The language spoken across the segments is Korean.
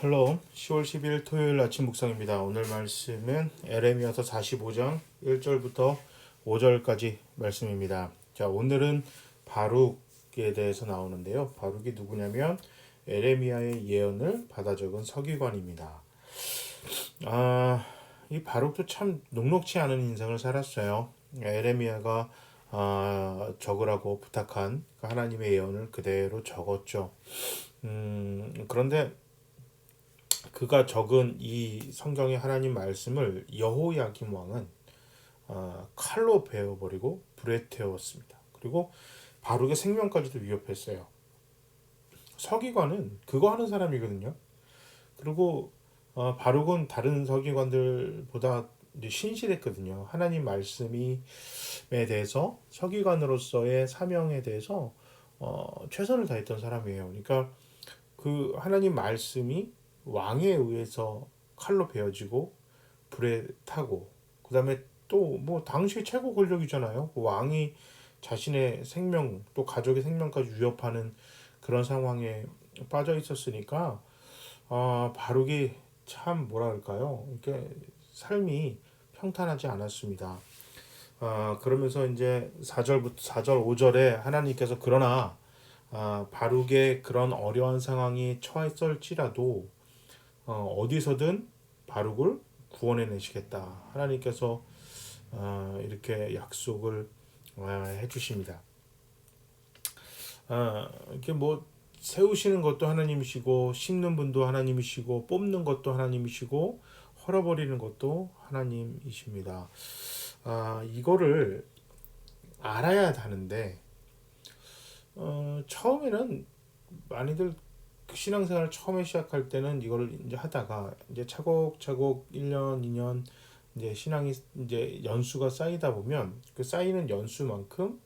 샬롬 10월 10일 토요일 아침 묵상입니다. 오늘 말씀은 에레미야서 45장 1절부터 5절까지 말씀입니다. 자, 오늘은 바룩에 대해서 나오는데요. 바룩이 누구냐면 에레미야의 예언을 받아 적은 서기관입니다. 아, 이 바룩도 참 녹록치 않은 인생을 살았어요. 에레미야가 아, 적으라고 부탁한 그 하나님의 예언을 그대로 적었죠. 음, 그런데 그가 적은 이 성경의 하나님 말씀을 여호야김 왕은 어, 칼로 베어버리고 불에 태웠습니다. 그리고 바룩의 생명까지도 위협했어요. 서기관은 그거 하는 사람이거든요. 그리고 어, 바룩은 다른 서기관들보다 신실했거든요. 하나님 말씀에 대해서 서기관으로서의 사명에 대해서 어, 최선을 다했던 사람이에요. 그러니까 그 하나님 말씀이 왕에 의해서 칼로 베어지고 불에 타고 그 다음에 또 뭐 당시 최고 권력이잖아요. 그 왕이 자신의 생명 또 가족의 생명까지 위협하는 그런 상황에 빠져 있었으니까 아 바룩이 참 뭐랄까요 이렇게 삶이 평탄하지 않았습니다. 아 그러면서 이제 4절부터 4절 5절에 하나님께서 그러나 아, 바룩의 그런 어려운 상황이 처했을지라도 어, 어디서든 바룩을 구원해 내시겠다. 하나님께서 어, 이렇게 약속을 어, 해주십니다. 어, 이렇게 뭐 세우시는 것도 하나님이시고 심는 분도 하나님이시고 뽑는 것도 하나님이시고 헐어버리는 것도 하나님이십니다. 아, 이거를 알아야 하는데 어, 처음에는 많이들 그 신앙생활 처음에 시작할 때는 이걸 이제 하다가 이제 차곡차곡 1년, 2년 이제 신앙이 이제 연수가 쌓이다 보면 그 쌓이는 연수만큼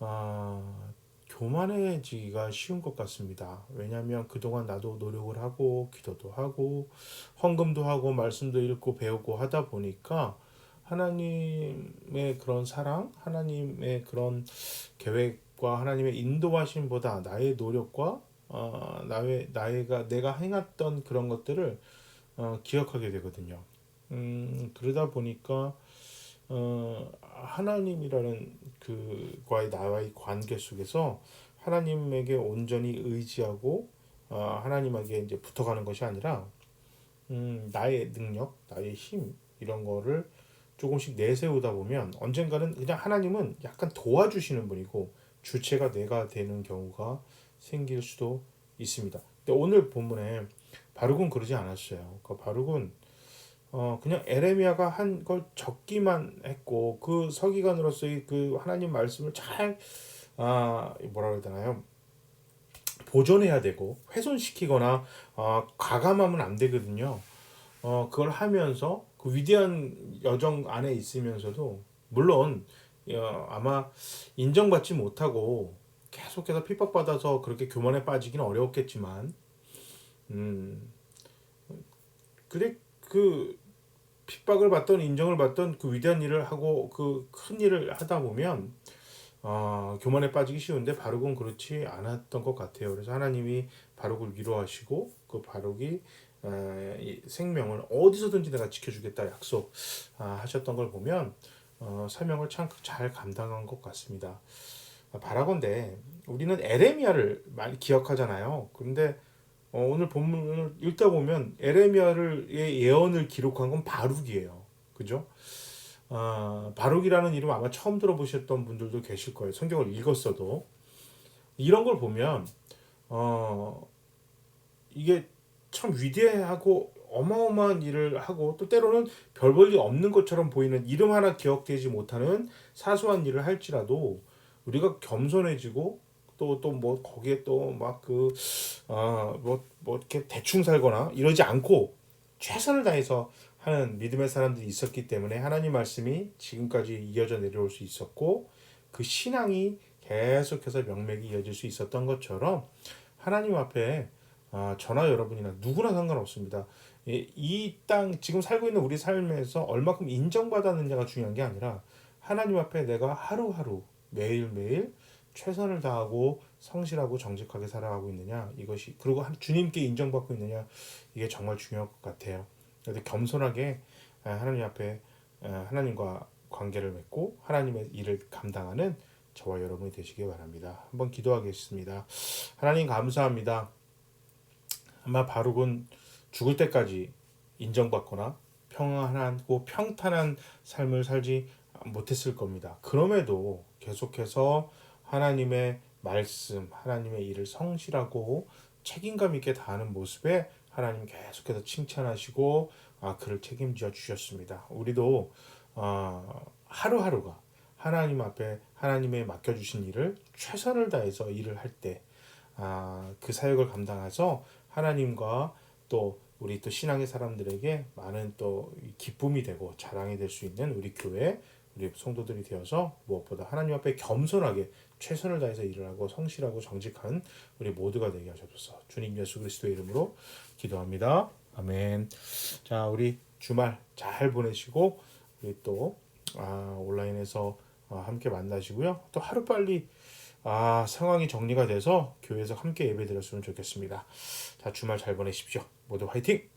아, 교만해지기가 쉬운 것 같습니다. 왜냐하면 그동안 나도 노력을 하고 기도도 하고 헌금도 하고 말씀도 읽고 배우고 하다 보니까 하나님의 그런 사랑, 하나님의 그런 계획과 하나님의 인도하심보다 나의 노력과 어, 나의 나이가 내가 행했던 그런 것들을 어, 기억하게 되거든요. 음, 그러다 보니까 어, 하나님이라는 그과의 나와의 관계 속에서 하나님에게 온전히 의지하고 어, 하나님에게 이제 붙어가는 것이 아니라 음, 나의 능력, 나의 힘 이런 거를 조금씩 내세우다 보면 언젠가는 그냥 하나님은 약간 도와주시는 분이고 주체가 내가 되는 경우가 생길 수도 있습니다. 근데 오늘 본문에 바룩은 그러지 않았어요. 그 바룩은 어 그냥 에레미야가 한 걸 적기만 했고 그 서기관으로서의 그 하나님 말씀을 잘 아 뭐라 그래야 되나요? 보존해야 되고 훼손시키거나 어, 가감하면 안 되거든요. 어 그걸 하면서 그 위대한 여정 안에 있으면서도 물론 어, 아마 인정받지 못하고 계속해서 핍박받아서 그렇게 교만에 빠지기는 어려웠겠지만 음 그래 그 핍박을 받던 인정을 받던 그 위대한 일을 하고 그 큰 일을 하다 보면 어, 교만에 빠지기 쉬운데 바룩은 그렇지 않았던 것 같아요. 그래서 하나님이 바룩을 위로하시고 그 바룩이 어, 생명을 어디서든지 내가 지켜주겠다 약속 아, 하셨던 걸 보면 어, 사명을 참 잘 감당한 것 같습니다. 바라건대 우리는 에레미야를 많이 기억하잖아요. 그런데 어, 오늘 본문을 읽다 보면 에레미야의 예언을 기록한 건 바룩이에요. 그죠? 어, 바룩이라는 이름 아마 처음 들어보셨던 분들도 계실 거예요. 성경을 읽었어도 이런 걸 보면 어, 이게 참 위대하고 어마어마한 일을 하고 또 때로는 별 볼일 없는 것처럼 보이는 이름 하나 기억되지 못하는 사소한 일을 할지라도 우리가 겸손해지고 또 또 뭐 거기에 또 막 그 아 뭐 뭐 이렇게 대충 살거나 이러지 않고 최선을 다해서 하는 믿음의 사람들이 있었기 때문에 하나님 말씀이 지금까지 이어져 내려올 수 있었고 그 신앙이 계속해서 명맥이 이어질 수 있었던 것처럼 하나님 앞에 아, 저나 여러분이나 누구나 상관없습니다. 이 땅 지금 살고 있는 우리 삶에서 얼마큼 인정받았느냐가 중요한 게 아니라 하나님 앞에 내가 하루하루 매일매일 최선을 다하고 성실하고 정직하게 살아가고 있느냐 이것이 그리고 한- 주님께 인정받고 있느냐 이게 정말 중요할 것 같아요. 그래서 겸손하게 아, 하나님 앞에 아, 하나님과 관계를 맺고 하나님의 일을 감당하는 저와 여러분이 되시기 바랍니다. 한번 기도하겠습니다. 하나님 감사합니다. 아마 바룩은 죽을 때까지 인정받거나 평안하고 평탄한 삶을 살지 못했을 겁니다. 그럼에도 계속해서 하나님의 말씀, 하나님의 일을 성실하고 책임감 있게 다하는 모습에 하나님 계속해서 칭찬하시고 아, 그를 책임져 주셨습니다. 우리도 어, 하루하루가 하나님 앞에 하나님의 맡겨주신 일을 최선을 다해서 일을 할 때, 아, 그 사역을 감당해서 하나님과 또 우리 또 신앙의 사람들에게 많은 또 기쁨이 되고 자랑이 될 수 있는 우리 교회 우리 성도들이 되어서 무엇보다 하나님 앞에 겸손하게 최선을 다해서 일을 하고 성실하고 정직한 우리 모두가 되게 하셔서 주님 예수 그리스도의 이름으로 기도합니다. 아멘. 자, 우리 주말 잘 보내시고 우리 또 아, 온라인에서 아, 함께 만나시고요. 또 하루 빨리 아, 상황이 정리가 돼서 교회에서 함께 예배 드렸으면 좋겠습니다. 자, 주말 잘 보내십시오. 모두 화이팅!